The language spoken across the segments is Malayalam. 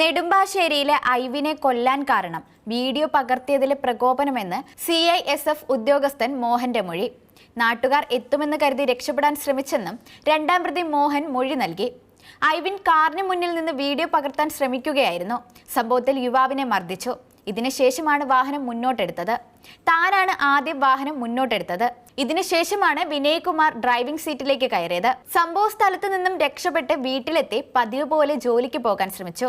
നെടുമ്പാശ്ശേരിയിലെ ഐവിനെ കൊല്ലാൻ കാരണം. വീഡിയോ പകർത്തിയതിലെ പ്രകോപനമെന്ന് സി ഐ എസ് എഫ് ഉദ്യോഗസ്ഥൻ മോഹന്റെ മൊഴി. നാട്ടുകാർ എത്തുമെന്ന് കരുതി രക്ഷപ്പെടാൻ ശ്രമിച്ചെന്നും രണ്ടാം പ്രതി മോഹൻ മൊഴി നൽകി. ഐവിൻ കാറിന് മുന്നിൽ നിന്ന് വീഡിയോ പകർത്താൻ ശ്രമിക്കുകയായിരുന്നു. സംഭവത്തിൽ യുവാവിനെ മർദ്ദിച്ചു. ഇതിനുശേഷമാണ് വാഹനം മുന്നോട്ടെടുത്തത്. താനാണ് ആദ്യം വാഹനം മുന്നോട്ടെടുത്തത്. ഇതിനുശേഷമാണ് വിനയ് കുമാർ ഡ്രൈവിംഗ് സീറ്റിലേക്ക് കയറിയത്. സംഭവ സ്ഥലത്ത് നിന്നും രക്ഷപ്പെട്ട് വീട്ടിലെത്തി പതിവ് പോലെ ജോലിക്ക് പോകാൻ ശ്രമിച്ചു.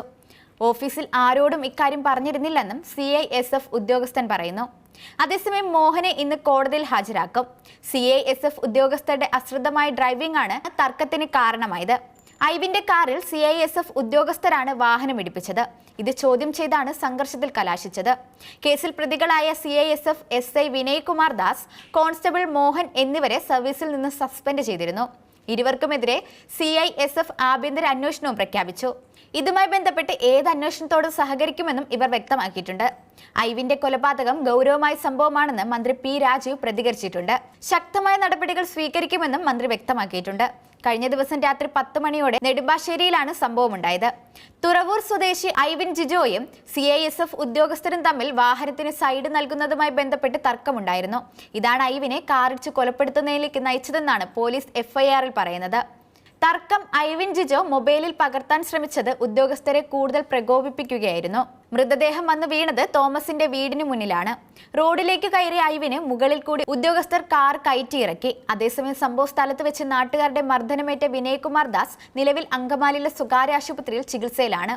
ഓഫീസിൽ ആരോടും ഇക്കാര്യം പറഞ്ഞിരുന്നില്ലെന്നും സി ഐ എസ് എഫ് ഉദ്യോഗസ്ഥൻ പറയുന്നു. അതേസമയം മോഹനെ ഇന്ന് കോടതിയിൽ ഹാജരാക്കും. സി ഐ എസ് എഫ് ഉദ്യോഗസ്ഥരുടെ അശ്രദ്ധമായ ഡ്രൈവിംഗ് ആണ് തർക്കത്തിന് കാരണമായത്. ഐവിന്റെ കാറിൽ സി ഐ എസ് എഫ് ഉദ്യോഗസ്ഥരാണ് വാഹനം ഇടിപ്പിച്ചത്. ഇത് ചോദ്യം ചെയ്താണ് സംഘർഷത്തിൽ കലാശിച്ചത്. കേസിൽ പ്രതികളായ C I S F S I Vinay Kumar Das constable Mohan എന്നിവരെ സർവീസിൽ നിന്ന് സസ്പെൻഡ് ചെയ്തിരുന്നു. ഇരുവർക്കുമെതിരെ സി ഐ എസ് എഫ് ആഭ്യന്തര അന്വേഷണവും പ്രഖ്യാപിച്ചു. ഇതുമായി ബന്ധപ്പെട്ട് ഏത് അന്വേഷണത്തോട് സഹകരിക്കുമെന്നും ഇവർ വ്യക്തമാക്കിയിട്ടുണ്ട്. ഐവിന്റെ കൊലപാതകം ഗൗരവമായ സംഭവമാണെന്ന് മന്ത്രി പി രാജീവ് പ്രതികരിച്ചിട്ടുണ്ട്. ശക്തമായ നടപടികൾ സ്വീകരിക്കുമെന്നും മന്ത്രി വ്യക്തമാക്കിയിട്ടുണ്ട്. കഴിഞ്ഞ ദിവസം രാത്രി പത്ത് മണിയോടെ നെടുമ്പാശ്ശേരിയിലാണ് സംഭവമുണ്ടായത്. തുറവൂർ സ്വദേശി ഐവിൻ ജിജോയും സി ഐ എസ് എഫ് ഉദ്യോഗസ്ഥരും തമ്മിൽ വാഹനത്തിന് സൈഡ് നൽകുന്നതുമായി ബന്ധപ്പെട്ട് തർക്കമുണ്ടായിരുന്നു. ഇതാണ് ഐവിനെ കാറിച്ച് കൊലപ്പെടുത്തുന്നതിലേക്ക് നയിച്ചതെന്നാണ് പോലീസ് എഫ്ഐആറിൽ പറയുന്നത്. തർക്കം ഐവിൻ ജിജോ മൊബൈലിൽ പകർത്താൻ ശ്രമിച്ചത് ഉദ്യോഗസ്ഥരെ കൂടുതൽ പ്രകോപിപ്പിക്കുകയായിരുന്നു. മൃതദേഹം വന്ന് വീണത് തോമസിന്റെ വീടിന് മുന്നിലാണ്. റോഡിലേക്ക് കയറിയ ഐവിന് മുകളിൽ കൂടി ഉദ്യോഗസ്ഥർ കാർ കയറ്റിയിറക്കി. അതേസമയം സംഭവ സ്ഥലത്ത് വെച്ച് നാട്ടുകാരുടെ മർദ്ദനമേറ്റ വിനയ്കുമാർ ദാസ് നിലവിൽ അങ്കമാലിയിലെ സ്വകാര്യ ആശുപത്രിയിൽ ചികിത്സയിലാണ്.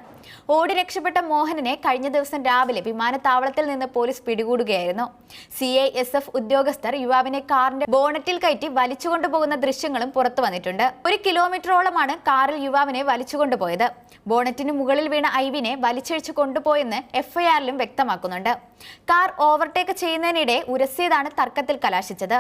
ഓടി രക്ഷപ്പെട്ട മോഹനനെ കഴിഞ്ഞ ദിവസം രാവിലെ വിമാനത്താവളത്തിൽ നിന്ന് പോലീസ് പിടികൂടുകയായിരുന്നു. സി ഉദ്യോഗസ്ഥർ യുവാവിനെ കാറിന്റെ ബോണറ്റിൽ കയറ്റി വലിച്ചുകൊണ്ടുപോകുന്ന ദൃശ്യങ്ങളും പുറത്തു വന്നിട്ടുണ്ട്. ഒരു കിലോമീറ്ററോളമാണ് കാറിൽ യുവാവിനെ വലിച്ചുകൊണ്ടുപോയത്. ബോണറ്റിന് മുകളിൽ വീണ ഐവിനെ വലിച്ചഴിച്ചു കൊണ്ടുപോയെന്ന് എഫ്ഐആറിലും വ്യക്തമാക്കുന്നുണ്ട്. കാർ ഓവർടേക്ക് ചെയ്യുന്നതിനിടെ ഉരസിയതാണ് തർക്കത്തിൽ കലാശിച്ചത്.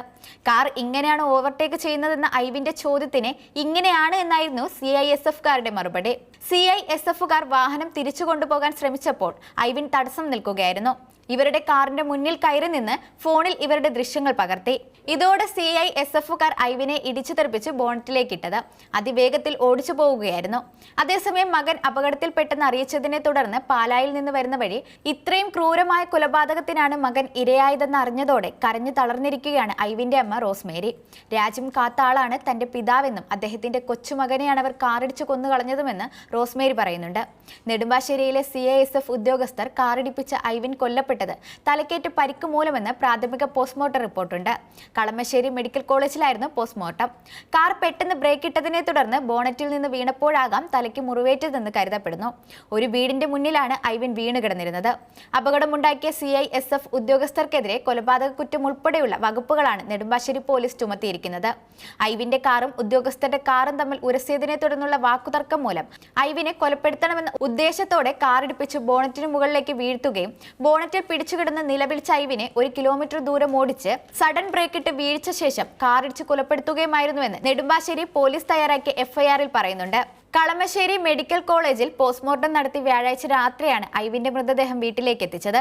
കാർ ഇങ്ങനെയാണ് ഓവർടേക്ക് ചെയ്യുന്നതെന്ന ഐവിന്റെ ചോദ്യത്തിന് ഇങ്ങനെയാണ് എന്നായിരുന്നു സി ഐ എസ് എഫുകാരുടെ മറുപടി. സി ഐ എസ് എഫുകാർ വാഹനം തിരിച്ചു കൊണ്ടുപോകാൻ ശ്രമിച്ചപ്പോൾ ഐവിൻ തടസ്സം നിൽക്കുകയായിരുന്നു. ഇവരുടെ കാറിന്റെ മുന്നിൽ കയറി നിന്ന് ഫോണിൽ ഇവരുടെ ദൃശ്യങ്ങൾ പകർത്തി. ഇതോടെ സി ഐ എസ് എഫുകാർ ഐവിനെ ഇടിച്ചു തെറിപ്പിച്ച് ബോണറ്റിലേക്ക് ഇട്ടത്. അതിവേഗത്തിൽ ഓടിച്ചു പോവുകയായിരുന്നു. അതേസമയം മകൻ അപകടത്തിൽപ്പെട്ടെന്ന് അറിയിച്ചതിനെ തുടർന്ന് പാലായിൽ നിന്ന് വരുന്ന വഴി ഇത്രയും ക്രൂരമായ കൊലപാതകത്തിനാണ് മകൻ ഇരയായതെന്ന് അറിഞ്ഞതോടെ കരഞ്ഞു തളർന്നിരിക്കുകയാണ് ഐവിന്റെ അമ്മ റോസ്മേരി. രാജ്യം കാത്ത ആളാണ് തന്റെ പിതാവെന്നും അദ്ദേഹത്തിന്റെ കൊച്ചുമകനെയാണ് അവർ കാറിടിച്ചു കൊന്നുകളഞ്ഞതുമെന്ന് റോസ്മേരി പറയുന്നുണ്ട്. നെടുമ്പാശ്ശേരിയിലെ സി എസ് എഫ് ഉദ്യോഗസ്ഥർ കാറിടിപ്പിച്ച ഐവിൻ കൊല്ലപ്പെട്ടത് തലക്കേറ്റ് പരിക്ക് മൂലമെന്ന് പ്രാഥമിക പോസ്റ്റ്മോർട്ടം റിപ്പോർട്ടുണ്ട്. കളമശ്ശേരി മെഡിക്കൽ കോളേജിലായിരുന്നു പോസ്റ്റ്മോർട്ടം. കാർ പെട്ടെന്ന് ബ്രേക്ക് ഇട്ടതിനെ തുടർന്ന് ബോണറ്റിൽ നിന്ന് വീണപ്പോഴാകാം തലയ്ക്ക് മുറിവേറ്റതെന്ന് കരുതപ്പെടുന്നു. ഒരു വീടിന്റെ മുന്നിലാണ് ഐവിൻ വീണ് കിടന്നിരുന്നത്. അപകടമുണ്ടാക്കിയ സി ഐ എസ് എഫ് ഉദ്യോഗസ്ഥർക്കെതിരെ കൊലപാതക കുറ്റം ഉൾപ്പെടെയുള്ള വകുപ്പുകളാണ് നെടുമ്പാശ്ശേരി പോലീസ് ചുമത്തിയിരിക്കുന്നത്. ഐവിന്റെ കാറും ഉദ്യോഗസ്ഥരുടെ കാറും തമ്മിൽ ഉരസിയതിനെ തുടർന്നുള്ള വാക്കുതർക്കം മൂലം ഐവിനെ കൊലപ്പെടുത്തണമെന്ന ഉദ്ദേശത്തോടെ കാറിടിപ്പിച്ച് ബോണറ്റിന് മുകളിലേക്ക് വീഴ്ത്തുകയും ബോണറ്റിൽ പിടിച്ചുകിടന്ന് നിലവിൽ ചൈവിനെ ഒരു കിലോമീറ്റർ ദൂരം ഓടിച്ച് സഡൻ ബ്രേക്കിട്ട് വീഴ്ച ശേഷം കാറിടിച്ച് കൊലപ്പെടുത്തുകയുമായിരുന്നുവെന്ന് നെടുമ്പാശ്ശേരി പോലീസ് തയ്യാറാക്കിയ എഫ്ഐആറിൽ പറയുന്നുണ്ട്. കളമശ്ശേരി മെഡിക്കൽ കോളേജിൽ പോസ്റ്റ്മോർട്ടം നടത്തി വ്യാഴാഴ്ച രാത്രിയാണ് ഐവിന്റെ മൃതദേഹം വീട്ടിലേക്ക് എത്തിച്ചത്.